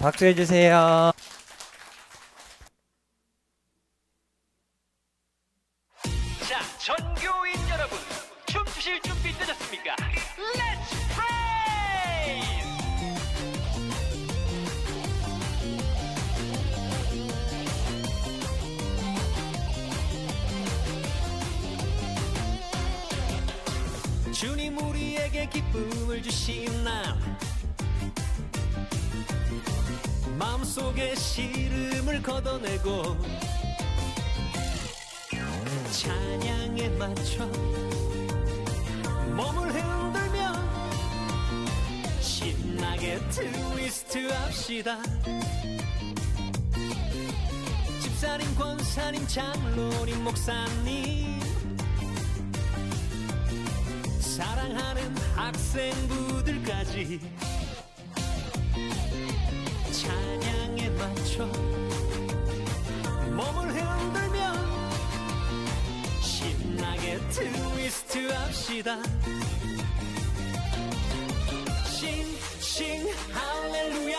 박수 해주세요. 자, 전교인 여러분, 춤추실 준비 되셨습니까? Let's praise! 주님 우리에게 기쁨을 주신 날 마음속에 시름을 걷어내고 찬양에 맞춰 몸을 흔들며 신나게 트위스트 합시다. 집사님 권사님 장로님 목사님 사랑하는 학생부들까지 찬양에 맞춰 몸을 흔들며 신나게 트위스트 합시다. 싱싱 할렐루야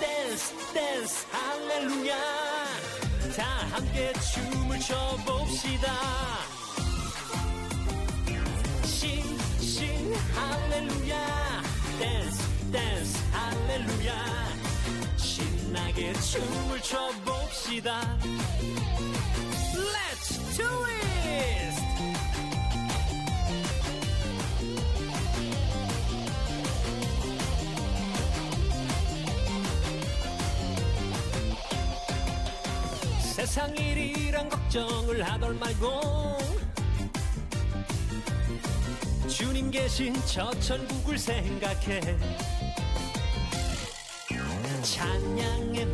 댄스 댄스 할렐루야. 다 함께 춤을 춰봅시다. 싱싱 할렐루야 댄스 댄스 할렐루야. 신나게 춤을 춰봅시다. Let's do it! 세상 일이란 걱정을 하덜 말고 주님 계신 저 천국을 생각해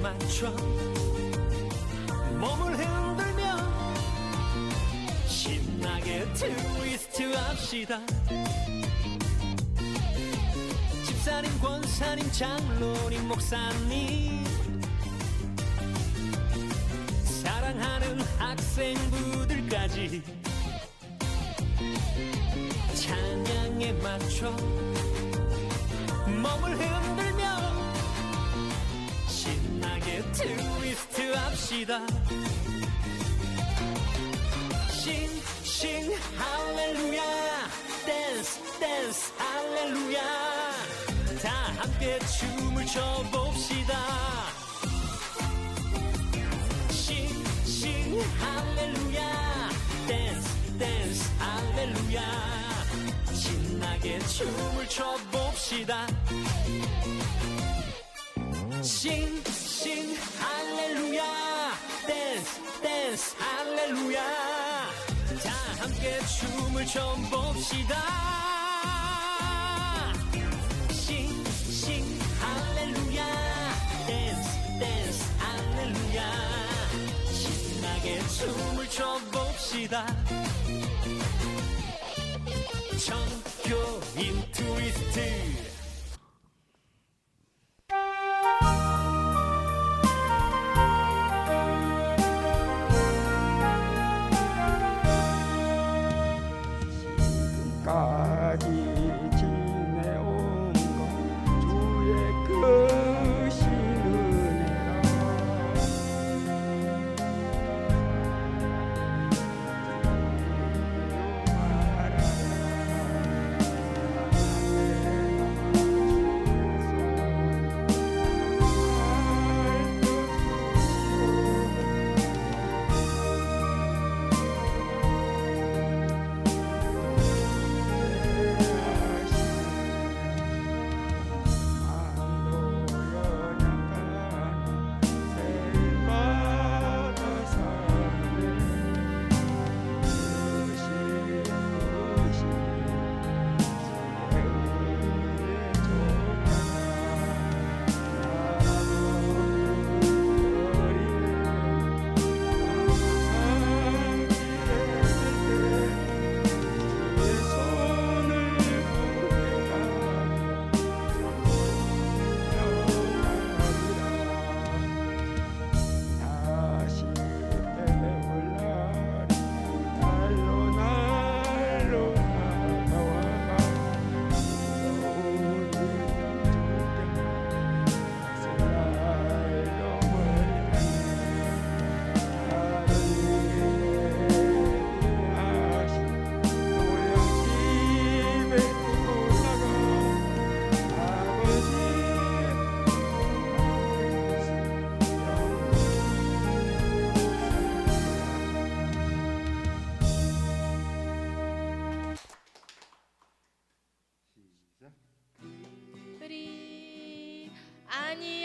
맞춰. 몸을 흔들며 신나게 트위스트 합시다. 집사님 권사님 장로님 목사님. 사랑하는 학생부들까지 찬양에 맞춰 몸을 흔들며 합시다. 싱싱 할렐루야. 댄스 댄스 할렐루야. 다 함께 춤을 춰봅시다. 싱싱 할렐루야. 댄스 댄스 할렐루야. 신나게 춤을 춰봅시다. 싱싱 할렐루야. 댄스 댄스 할렐루야. 다 함께 춤을 춰봅시다. 싱싱 할렐루야. 댄스 댄스 할렐루야. 신나게 춤을 춰봅시다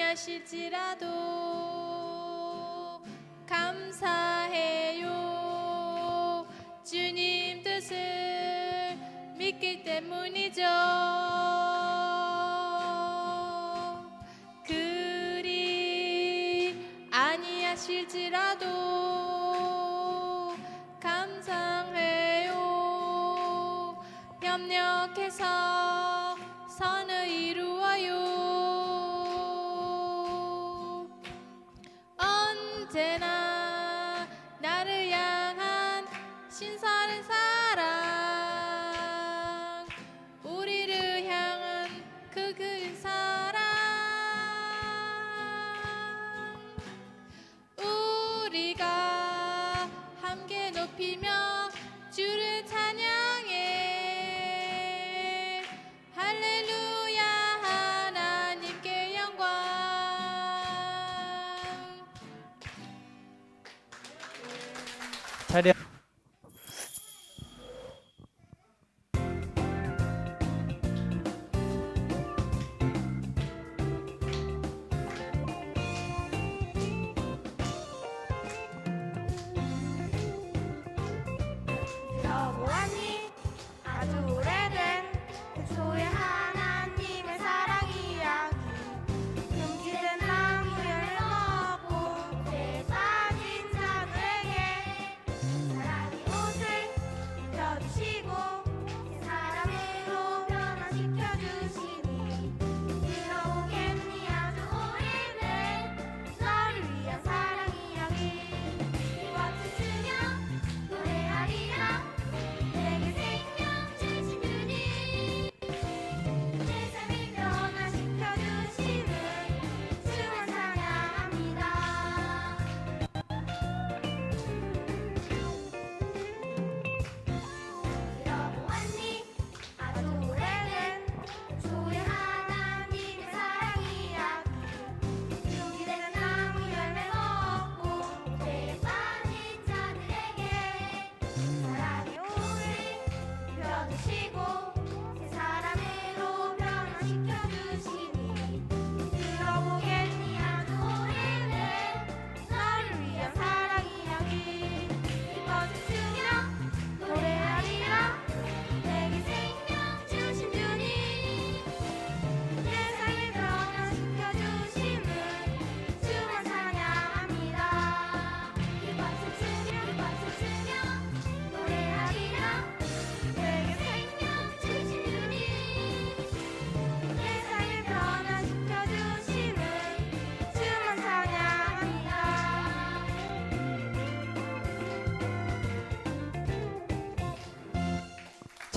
하실지라도 감사해요. 주님 뜻을 믿기 때문이죠. 그리 아니하실지라도 감사해요 협력해서 Hadi.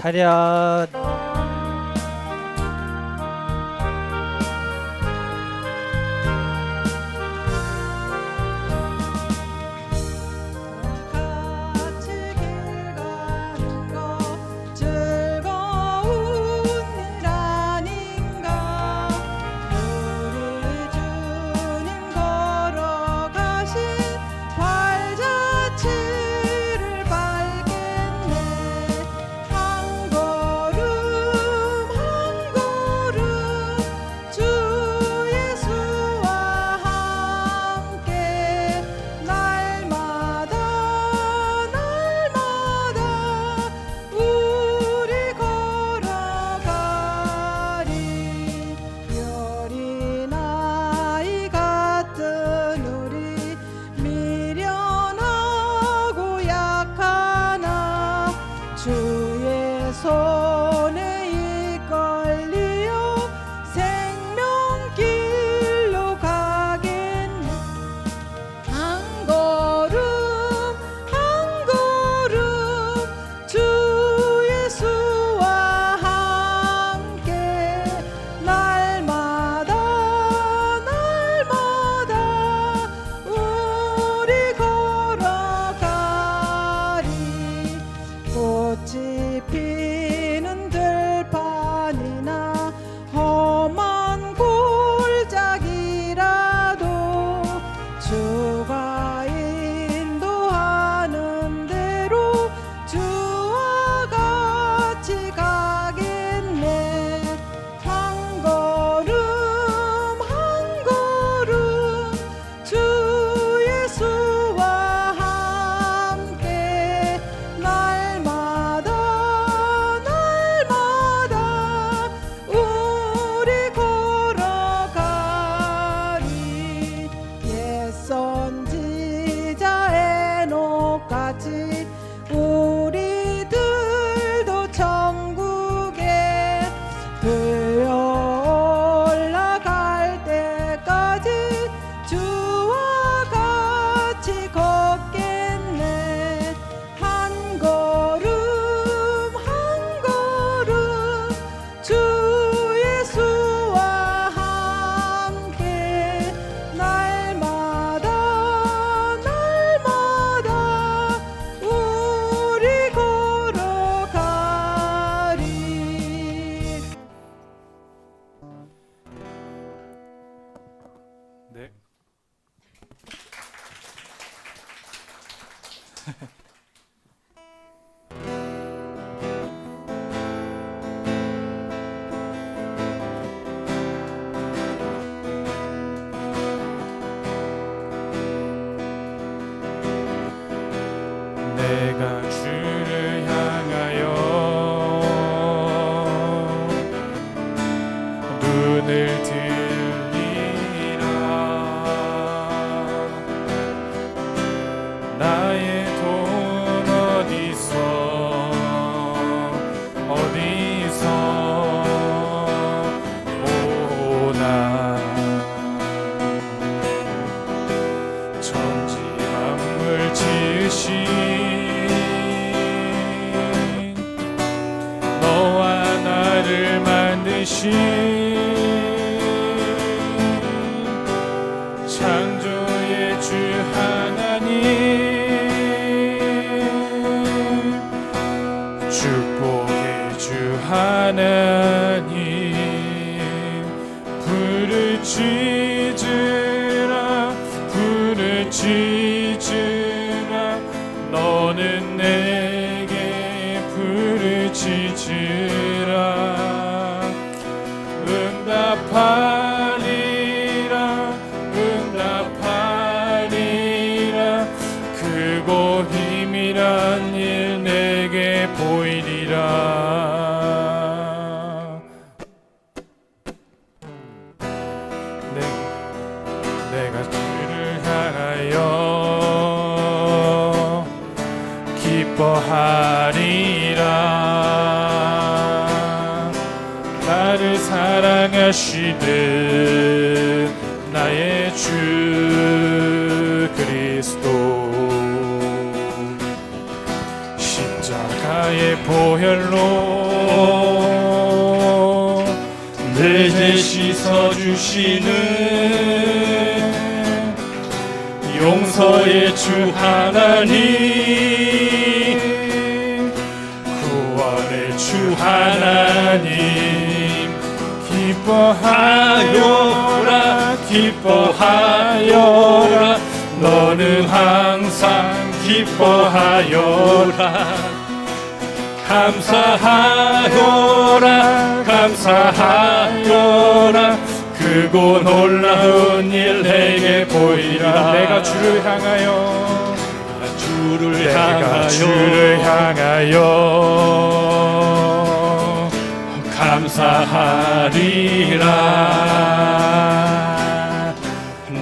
차렷 soul. 부 십자가의 보혈로 내 죄 씻어주시는 용서의 주 하나님 구원의 주 하나님 기뻐하여라 기뻐하여라. 너는 항상 기뻐하여라 감사하여라 감사하여라. 크고 놀라운 일 내게 보이라. 내가 주를 향하여. 주를 내가 주를 향하여. 감사하리라.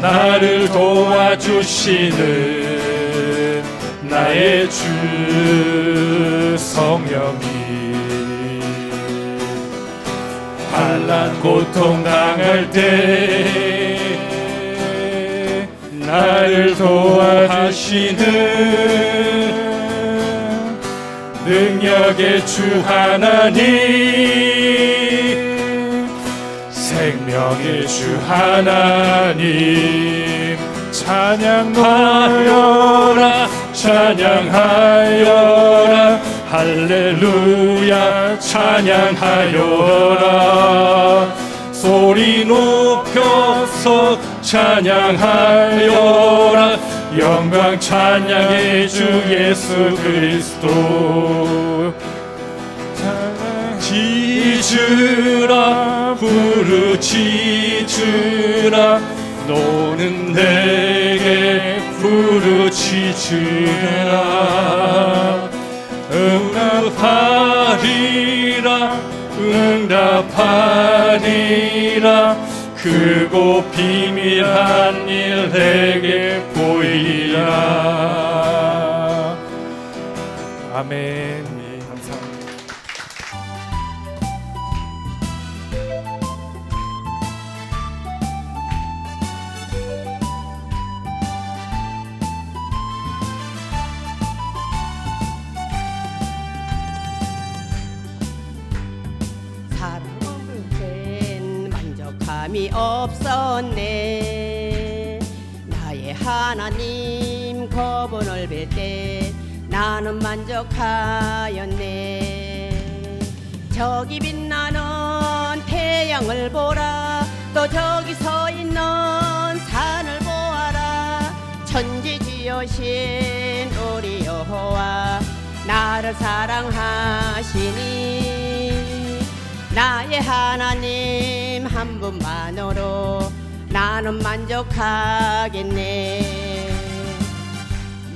나를 도와주시는 나의 주 성령이 환난 고통 당할 때 나를 도와주시는 능력의 주 하나님 생명의 주 하나님 찬양하여라 찬양하여라. 할렐루야 찬양하여라. 소리 높여서 찬양하여라. 영광 찬양의 주 예수 그리스도. 지주라 부르짖으라. 너는 내게 부르짖으라. 응답하리라 응답하리라. 크고 비밀한 일 내게 보이리라. 아멘 없었네. 나의 하나님 거분을 뵐때 나는 만족하였네. 저기 빛나는 태양을 보라. 또 저기 서 있는 산을 보아라. 천지 지으신 우리 여호와 나를 사랑하시니 나의 하나님 한 분만으로 나는 만족하겠네.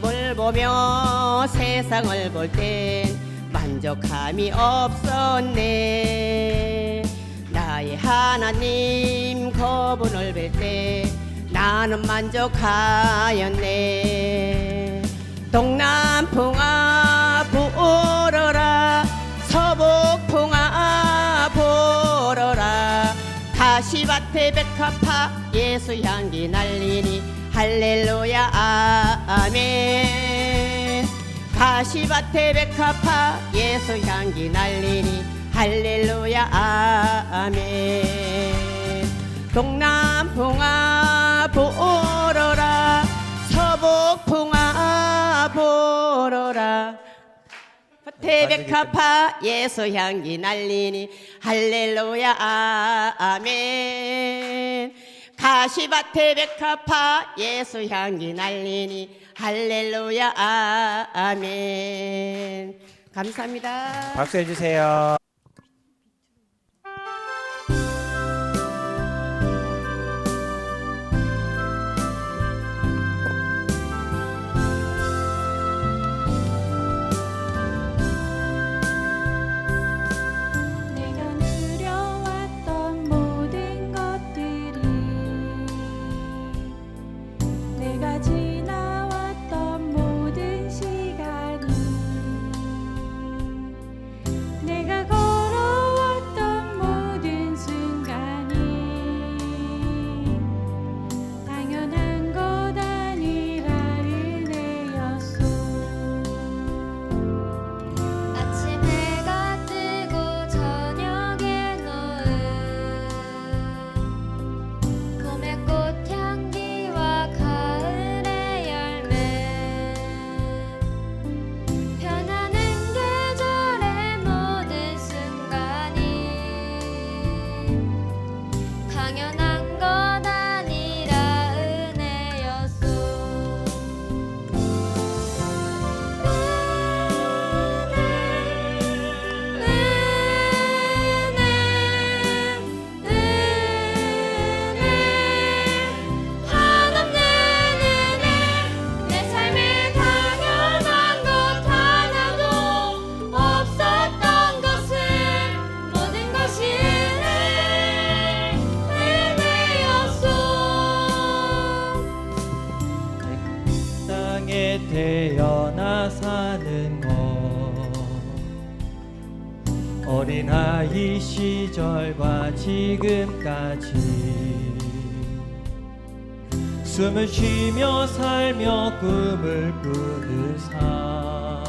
물 보며 세상을 볼 땐 만족함이 없었네. 나의 하나님 거분을 뵐 때 나는 만족하였네. 동남풍아 불어라. 서북풍아 가시밭에 백합파 예수 향기 날리니 할렐루야 아멘. 가시밭에 백합파 예수 향기 날리니 할렐루야 아멘. 동남풍아 보러라. 서북 베베카파 예수 향기 날리니 할렐루야 아멘. 가시밭에 백합파 예수 향기 날리니 할렐루야 아멘. 감사합니다. 박수해 주세요. 숨을 쉬며 살며 꿈을 꾸는 삶.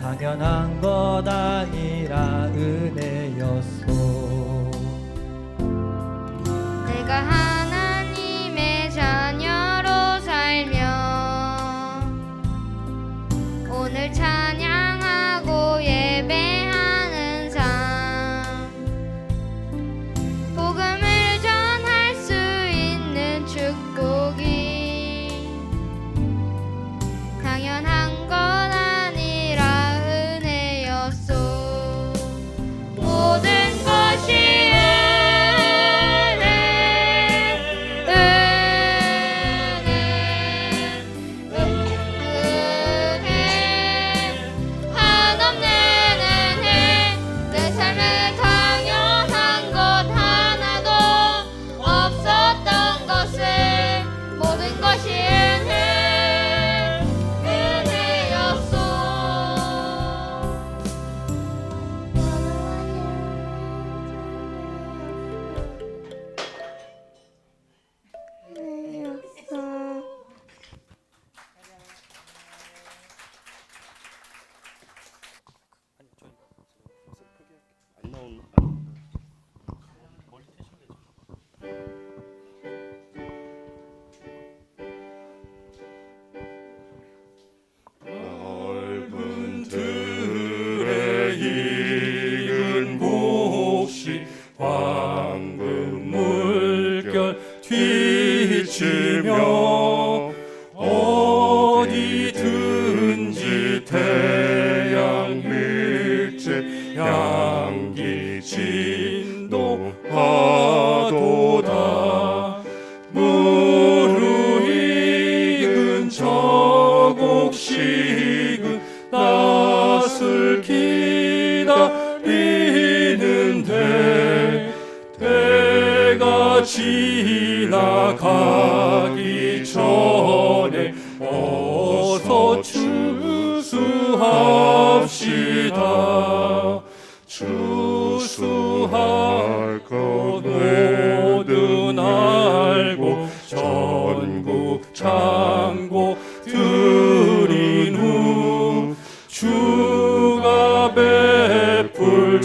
당연한 것 아니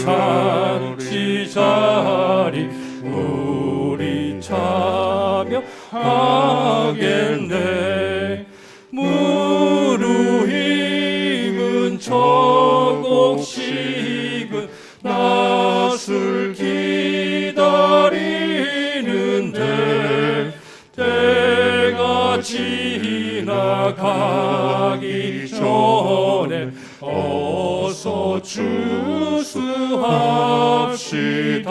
잔치 자리 우리 참여하겠네. 무르익은 저곡식은 낯을 기다리는데 때가 지나가기 전에 어서 추수합시다